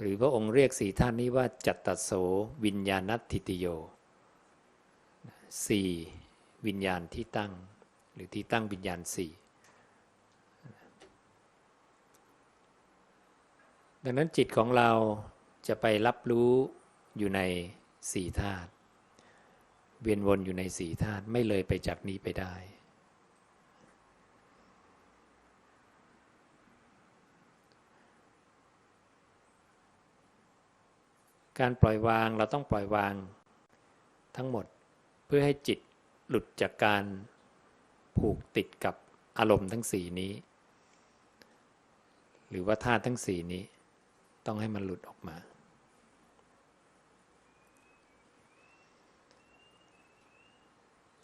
หรือพระองค์เรียกสี่ท่านนี้ว่า จัตตโสวิญญาณทิติโยสี่วิญญาณที่ตั้ง หรือที่ตั้งวิญญาณสี่ดังนั้นจิตของเราจะไปรับรู้อยู่ในสี่ธาตุเวียนวนอยู่ในสี่ธาตุไม่เลยไปจากนี้ไปได้ การปล่อยวางเราต้องปล่อยวาง ทั้งหมดเพื่อให้จิตหลุดจากการผูกติดกับอารมณ์ทั้งสี่นี้ หรือว่าธาตุทั้งสี่นี้ ต้องให้มันหลุดออกมา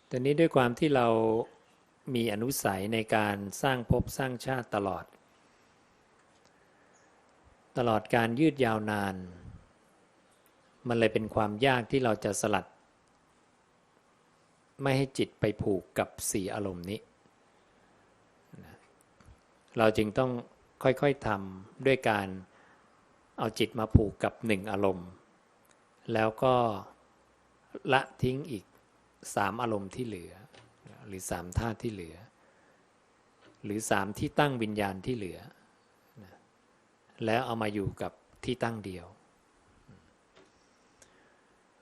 แต่นี้ด้วยความที่เรามีอนุสัยในการสร้างภพสร้างชาติตลอด ตลอดการยืดยาวนาน มันเลยเป็นความยากที่เราจะสลัด ไม่ให้จิตไปผูกกับสีอารมณ์นี้ เราจึงต้องค่อยๆทำด้วยการเอาจิตมาผูกกับหนึ่งอารมณ์ แล้วก็ละทิ้งอีกสามอารมณ์ที่เหลือ หรือสามธาตุที่เหลือ หรือสามที่ตั้งวิญญาณที่เหลือ แล้วเอามาอยู่กับที่ตั้งเดียว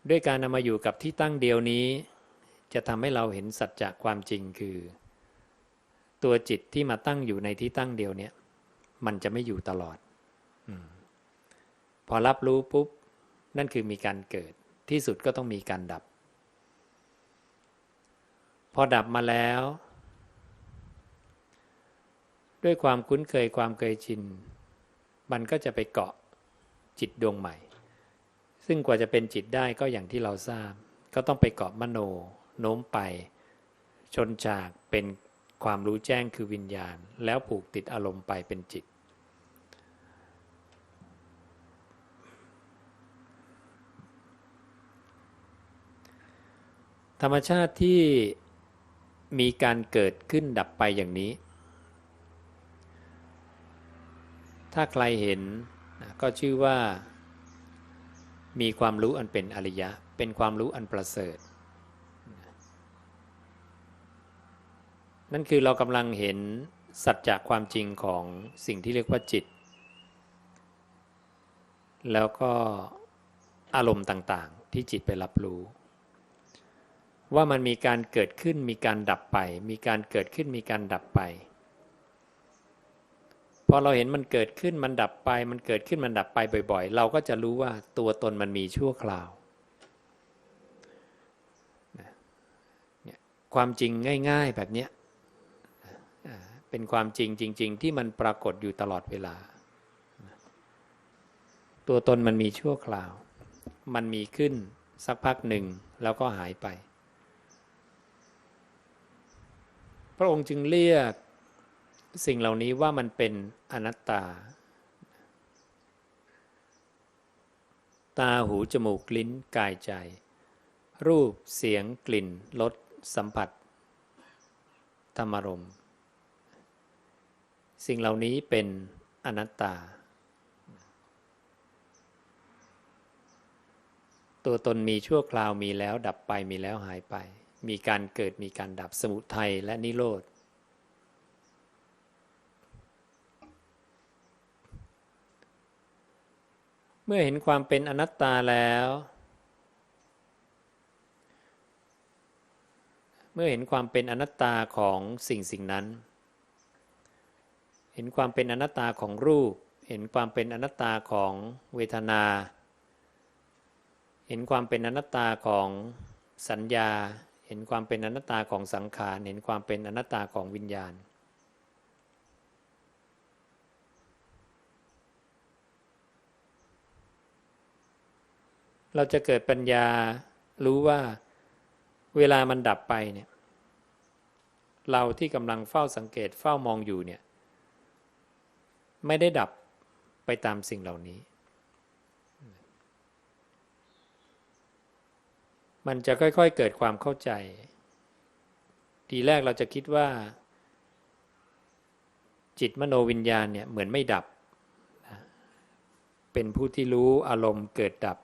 ด้วยการนำมาอยู่กับที่ตั้งเดียวนี้ จะทำให้เราเห็นสัจจะความจริงคือ ตัวจิตที่มาตั้งอยู่ในที่ตั้งเดียวเนี่ย มันจะไม่อยู่ตลอดอพอรับรู้ปุ๊บ นั่นคือมีการเกิด ที่สุดก็ต้องมีการดับ พอดับมาแล้ว ด้วยความคุ้นเคยความเคยชิน มันก็จะไปเกาะจิตดวงใหม่ ซึ่งกว่าจะเป็นจิตได้ก็อย่างที่เราทราบ ก็ต้องไปเกาะมโน โน้มไป ชนจากเป็นความรู้แจ้งคือวิญญาณ แล้วผูกติดอารมณ์ไปเป็นจิต ธรรมชาติที่มีการเกิดขึ้นดับไปอย่างนี้ ถ้าใครเห็นก็ชื่อว่า มีความรู้อันเป็นอริยะ เป็นความรู้อันประเสริฐ นั่นคือเรากำลังเห็นสัจจะความจริงของสิ่งที่เรียกว่าจิต แล้วก็อารมณ์ต่างๆ ที่จิตไปรับรู้ ว่ามันมีการเกิดขึ้นมีการดับไป มีการเกิดขึ้นมีการดับไป พอเราเห็นมันเกิดขึ้นมันดับไป มันเกิดขึ้นมันดับไปบ่อย ๆ เราก็จะรู้ว่าตัวตนมันมีชั่วคราวความจริงง่าย ๆแบบนี้เป็นความจริงจริง ๆ ที่มันปรากฏอยู่ตลอดเวลา ตัวตนมันมีชั่วคราว มันมีขึ้นสักพักหนึ่งแล้วก็หายไป พระองค์จึงเรียก สิ่งเหล่านี้ว่ามันเป็นอนัตตา ตาหูจมูกลิ้นกายใจ รูปเสียงกลิ่นรสสัมผัส ธรรมรมสิ่งเหล่านี้เป็นอนัตตา ตัวตนมีชั่วคราวมีแล้วดับไปมีแล้วหายไป มีการเกิดมีการดับสมุทัยและนิโรธ เมื่อเห็นความเป็นอนัตตาแล้ว เมื่อเห็นความเป็นอนัตตาของสิ่งสิ่งนั้น เห็นความเป็นอนัตตาของรูป เห็นความเป็นอนัตตาของเวทนา เห็นความเป็นอนัตตาของสัญญา เห็นความเป็นอนัตตาของสังขาร เห็นความเป็นอนัตตาของวิญญาณ เราจะเกิดปัญญารู้ว่าเวลามันดับไปเนี่ยเราที่กำลังเฝ้าสังเกตเฝ้ามองอยู่เนี่ยไม่ได้ดับไปตามสิ่งเหล่านี้ มันจะค่อยๆเกิดความเข้าใจ ทีแรกเราจะคิดว่า จิตมโนวิญญาณเนี่ยเหมือนไม่ดับ เป็นผู้ที่รู้อารมณ์เกิดดับ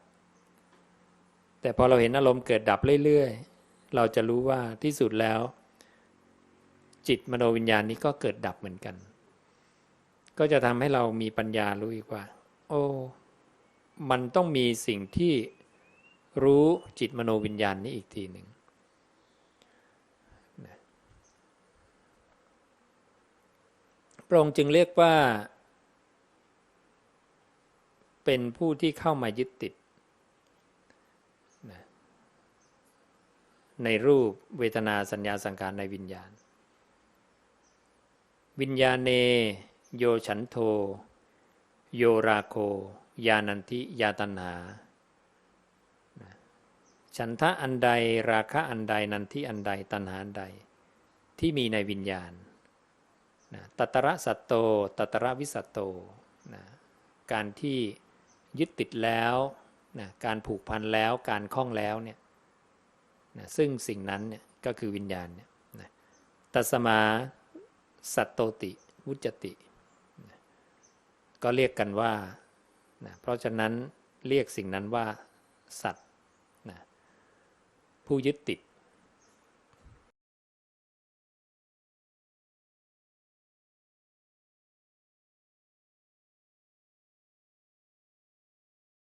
แต่พอเราเห็นอารมณ์เกิดดับเรื่อยๆ เราจะรู้ว่าที่สุดแล้ว จิตมโนวิญญาณนี้ก็เกิดดับเหมือนกัน ก็จะทำให้เรามีปัญญารู้อีกว่า โอ้ มันต้องมีสิ่งที่รู้จิตมโนวิญญาณนี้อีกทีหนึ่งพระองค์จึงเรียกว่า เป็นผู้ที่เข้ามายึดติดนะ ในรูปเวทนาสัญญาสังขารในวิญญาณ วิญญาเน โยฉันโท โยราโค ยานันทิยาตันหา ฉันทะอันใดราคะอันใดนันทิอันใดตัณหาอันใด ที่มีในวิญญาณตัตระสัตโตตัตระวิสัตโตนะการที่ยึดติดแล้วนะการผูกพันแล้วการคล้องแล้วเนี่ย นะซึ่งสิ่งนั้นเนี่ยก็คือวิญญาณเนี่ยนะตัสมาสัตโตติวุจตินะก็เรียกกันว่านะเพราะฉะนั้นเรียกสิ่งนั้นว่าสัตว์นะผู้ยึดติด